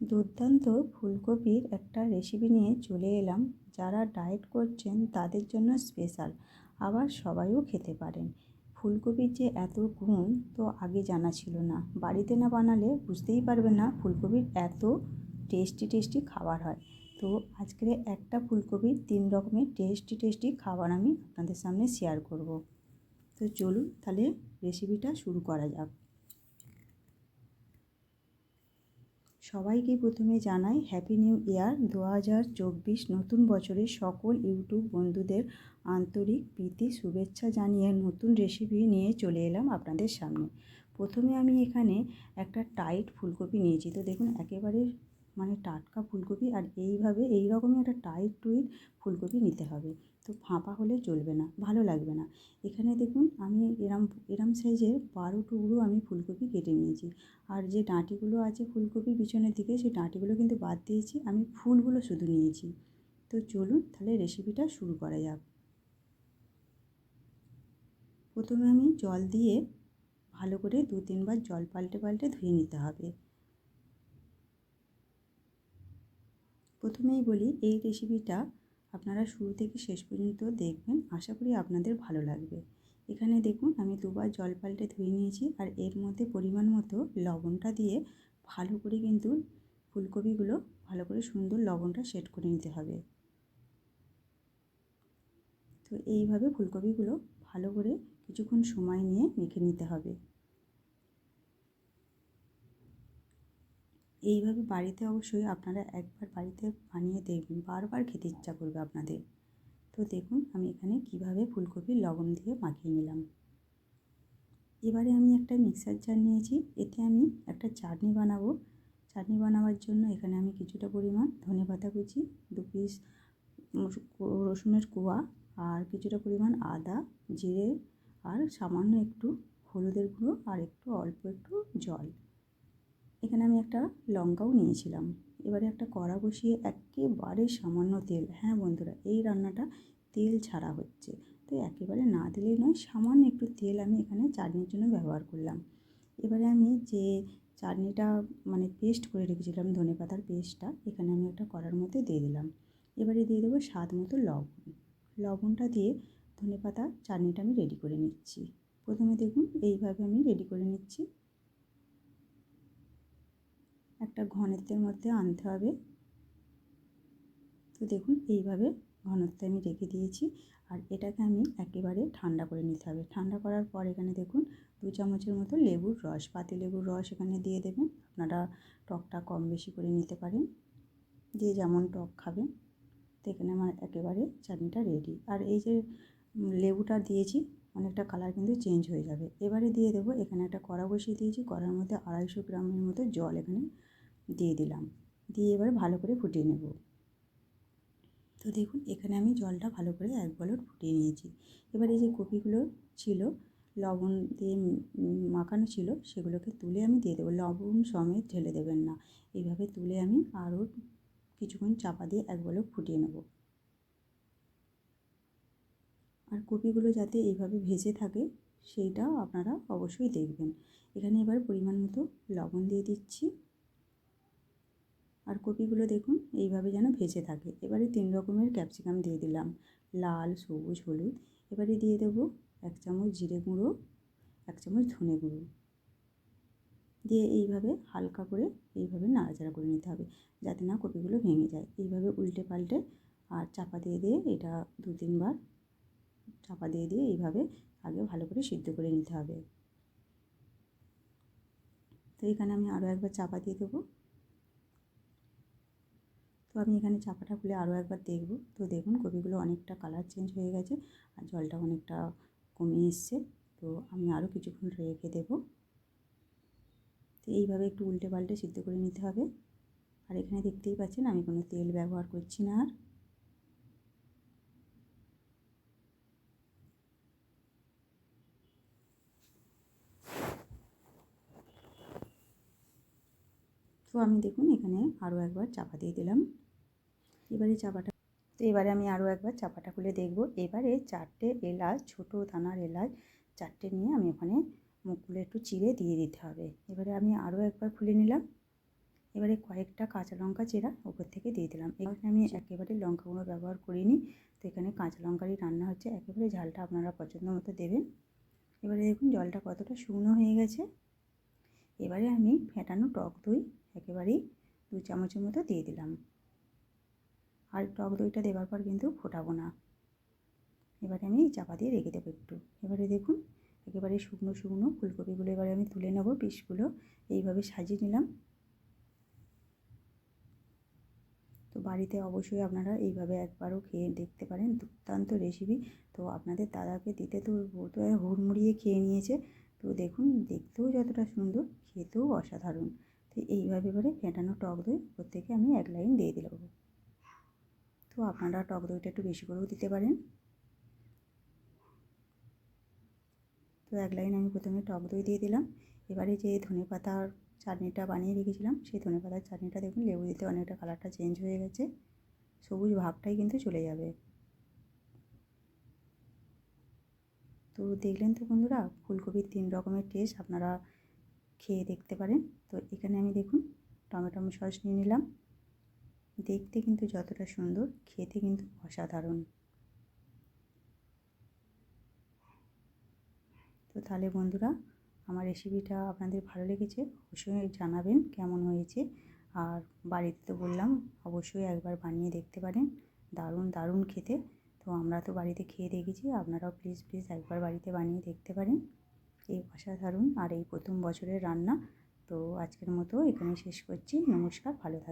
দুর্দান্ত ফুলকপির একটা রেসিপি নিয়ে চলে এলাম। যারা ডায়েট করছেন তাদের জন্য স্পেশাল আবার সবাইও খেতে পারেন। ফুলকপির যে এত গুণ তো আগে জানা ছিল না। বাড়িতে না বানালে বুঝতেই পারবে না ফুলকপির এত টেস্টি টেস্টি খাবার হয়। তো আজকের একটা ফুলকপির তিন রকমের টেস্টি টেস্টি খাবার আমি আপনাদের সামনে শেয়ার করব। তো চলুন তাহলে রেসিপিটা শুরু করা যাক। সবাইকে প্রথমে জানাই হ্যাপি নিউ ইয়ার দু হাজার চব্বিশ নতুন বছরে সকল ইউটিউব বন্ধুদের আন্তরিক প্রীতি, শুভেচ্ছা জানিয়ে নতুন রেসিপি নিয়ে চলে এলাম আপনাদের সামনে। প্রথমে আমি এখানে একটা টাইট ফুলকপি নিয়েছি। তো দেখুন, একেবারে মানে টাটকা ফুলকপি আর এইভাবে এই রকমই একটা টাইট টুইট ফুলকপি নিতে হবে। তো ফাঁপা হলে চলবে না, ভালো লাগবে না। এখানে দেখুন আমি এরম এরম সাইজের বারো টুকরো আমি ফুলকপি কেটে নিয়েছি। আর যে ডাঁটিগুলো আছে ফুলকপির পিছনের দিকে, সেই ডাঁটিগুলো কিন্তু বাদ দিয়েছি, আমি ফুলগুলো শুধু নিয়েছি। তো চলুন তাহলে রেসিপিটা শুরু করা যাক। প্রথমে আমি জল দিয়ে ভালো করে দু তিনবার জল পাল্টে পাল্টে ধুয়ে নিতে হবে। প্রথমেই বলি, এই রেসিপিটা আপনারা শুরু থেকে শেষ পর্যন্ত দেখবেন। আশা করি আপনাদের ভালো লাগবে। এখানে দেখুন, আমি দুবার জল পাল্টে ধুয়ে নিয়েছি আর এর মধ্যে পরিমাণ মতো লবণটা দিয়ে ভালো করে কিন্তু ফুলকপিগুলো ভালো করে সুন্দর লবণটা সেট করে নিতে হবে। তো এইভাবে ফুলকপিগুলো ভালো করে কিছুক্ষণ সময় নিয়ে মেখে নিতে হবে। এইভাবে বাড়িতে অবশ্যই আপনারা একবার বাড়িতে বানিয়ে দেখবেন, বারবার খেতে ইচ্ছা করবে আপনাদের। তো দেখুন, আমি এখানে কীভাবে ফুলকপির লবণ দিয়ে মাখিয়ে নিলাম। এবারে আমি একটা মিক্সার জার নিয়েছি, এতে আমি একটা চাটনি বানাবো। চাটনি বানাবার জন্য এখানে আমি কিছুটা পরিমাণ ধনে পাতা কুচি, দু পিস রসুনের কোয়া আর কিছুটা পরিমাণ আদা, জিরে আর সামান্য একটু হলুদের গুঁড়ো আর একটু অল্প একটু জল। এখানে আমি একটা লঙ্কাও নিয়েছিলাম। এবারে একটা কড়া বসিয়ে একেবারে সামান্য তেল হ্যাঁ বন্ধুরা, এই রান্নাটা তেল ছাড়া হচ্ছে। তো একেবারে না দিলেই নয়, সামান্য একটু তেল আমি এখানে চাটনির জন্য ব্যবহার করলাম। এবারে আমি যে চাটনিটা মানে পেস্ট করে রেখেছিলাম, ধনে পাতার পেস্টটা এখানে আমি একটা কড়ার মধ্যে দিয়ে দিলাম। এবারে দিয়ে দেবো স্বাদ মতো লবণ। লবণটা দিয়ে ধনে পাতা চাটনিটা আমি রেডি করে নিচ্ছি। প্রথমে দেখুন, এইভাবে আমি রেডি করে নিচ্ছি। একটা ঘনত্বের মধ্যে আনতে হবে। তো দেখুন, এইভাবে ঘনত্বে আমি রেখে দিয়েছি। আর এটাকে আমি একেবারে ঠান্ডা করে নিতে হবে। ঠান্ডা করার পর এখানে দেখুন, দু চামচের মতো লেবুর রস, পাতি লেবুর রস এখানে দিয়ে দেবেন। আপনারা টকটা কম বেশি করে নিতে পারেন। যে যেমন টক খাবেন, তো এখানে আমার একেবারে চাটনিটা রেডি আর এই যে লেবুটা দিয়েছি অনেকটা কালার কিন্তু চেঞ্জ হয়ে যাবে। এবারে দিয়ে দেবো, এখানে একটা কড়া বসিয়ে দিয়েছি, কড়ার মধ্যে আড়াইশো গ্রামের মতো জল এখানে দিয়ে দিলাম। দিয়ে এবার ভালো করে ফুটিয়ে নেব। তো দেখুন, এখানে আমি জলটা ভালো করে এক বলট ফুটিয়ে নিয়েছি। এবার এই যে কপিগুলো ছিল, লবণ দিয়ে মাখানো ছিল, সেগুলোকে তুলে আমি দিয়ে দেবো। লবণ সমেত ঢেলে দেবেন না। এইভাবে তুলে আমি আরও কিছুক্ষণ চাপা দিয়ে এক বলক ফুটিয়ে নেব। আর কপিগুলো যাতে এইভাবে ভেজে থাকে, সেইটাও আপনারা অবশ্যই দেখবেন। এখানে এবার পরিমাণ মতো লবণ দিয়ে দিচ্ছি। আর কপিগুলো দেখুন, এইভাবে যেন ভেজে থাকে। এবারে তিন রকমের ক্যাপসিকাম দিয়ে দিলাম। লাল, সবুজ, হলুদ। এবারে দিয়ে দেবো এক চামচ জিরে গুঁড়ো, এক চামচ ধনে গুঁড়ো। দিয়ে এইভাবে হালকা করে এইভাবে নাড়াচাড়া করে নিতে হবে, যাতে না কপিগুলো ভেঙে যায়। এইভাবে উল্টে পাল্টে আর চাপা দিয়ে দিয়ে এটা দু তিনবার চাপা দিয়ে দিয়ে এইভাবে আগে ভালো করে সিদ্ধ করে নিতে হবে। তো এখানে আমি আরও একবার চাপা দিয়ে দেবো। তো আমি এখানে চাপাটা খুলে আরও একবার দেখব। তো দেখুন কপিগুলো অনেকটা কালার চেঞ্জ হয়ে গেছে আর জলটা অনেকটা কমে এসছে। তো আমি আরও কিছুক্ষণ রেখে দেবো। তো এইভাবে একটু উল্টে পাল্টে সিদ্ধ করে নিতে হবে। আর এখানে দেখতেই পাচ্ছেন আমি কোনো তেল ব্যবহার করছি না আর। তো আমি দেখুন এখানে আরও একবার চাপা দিয়ে দিলাম। এবারে চাপাটা তো এবারে আমি আরও একবার চাপাটা খুলে দেখব। এবারে চারটে এলাচ, ছোটো দানার এলাচ, চারটে নিয়ে আমি ওখানে মুখগুলো একটু চিড়ে দিয়ে দিতে হবে। এবারে আমি আরও একবার খুলে নিলাম। এবারে কয়েকটা কাঁচা লঙ্কা চেরা ওপর থেকে দিয়ে দিলাম। এখানে আমি একেবারে লঙ্কাগুলো ব্যবহার করিনি। তো এখানে কাঁচা লঙ্কারই রান্না হচ্ছে। একেবারে ঝালটা আপনারা পছন্দ মতো দেবেন। এবারে দেখুন জলটা কতটা শুকনো হয়ে গেছে। এবারে আমি ফেটানো টক দই একেবারেই দু চামচের মতো দিয়ে দিলাম। আর টক দইটা দেওয়ার পর কিন্তু ফোটাবো না। এবারে আমি চাপা দিয়ে রেখে দেবো একটু। এবারে দেখুন, একেবারে শুকনো শুকনো ফুলকপিগুলো এবারে আমি তুলে নেব পিসগুলো। এইভাবে সাজিয়ে নিলাম। তো বাড়িতে অবশ্যই আপনারা এইভাবে একবারও খেয়ে দেখতে পারেন, দুর্দান্ত রেসিপি তো আপনাদের দাদাকে দিতে তো তো হুড়মুড়িয়ে খেয়ে নিয়েছে। তো দেখুন, দেখতেও যতটা সুন্দর, খেতেও অসাধারণ। তো এইভাবে করে ফেটানো টক দই উপর থেকে আমি এক লাইন দিয়ে দিলাম। তো আপনারা টক দইটা একটু বেশি করেও দিতে পারেন। তো এক লাইন আমি প্রথমে টক দই দিয়ে দিলাম। এবারে যে ধনে পাতার চাটনিটা বানিয়ে রেখেছিলাম, সেই ধনে পাতার চাটনিটা দেখুন, লেবু দিতে অনেকটা কালারটা চেঞ্জ হয়ে গেছে। সবুজ ভাবটাই কিন্তু চলে যাবে। তো দেখলেন তো বন্ধুরা, ফুলকপির তিন রকমের টেস্ট আপনারা খেয়ে দেখতে পারেন। তো এখানে আমি দেখুন টমেটো সস নিয়ে নিলাম। দেখতে কিন্তু যতটা সুন্দর, খেতে কিন্তু অসাধারণ। তো তাহলে বন্ধুরা, আমার রেসিপিটা আপনাদের ভালো লেগেছে অবশ্যই জানাবেন কেমন হয়েছে। আর বাড়িতে তো বললাম, অবশ্যই একবার বানিয়ে দেখতে পারেন। দারুণ দারুণ খেতে। তো আমরা তো বাড়িতে খেয়ে দেখেছি, আপনারাও প্লিজ প্লিজ একবার বাড়িতে বানিয়ে দেখতে পারেন। এই অসাধারণ আর এই প্রথম বছরের রান্না। তো আজকের মতো এখানে শেষ করছি। নমস্কার, ভালো থাকবেন।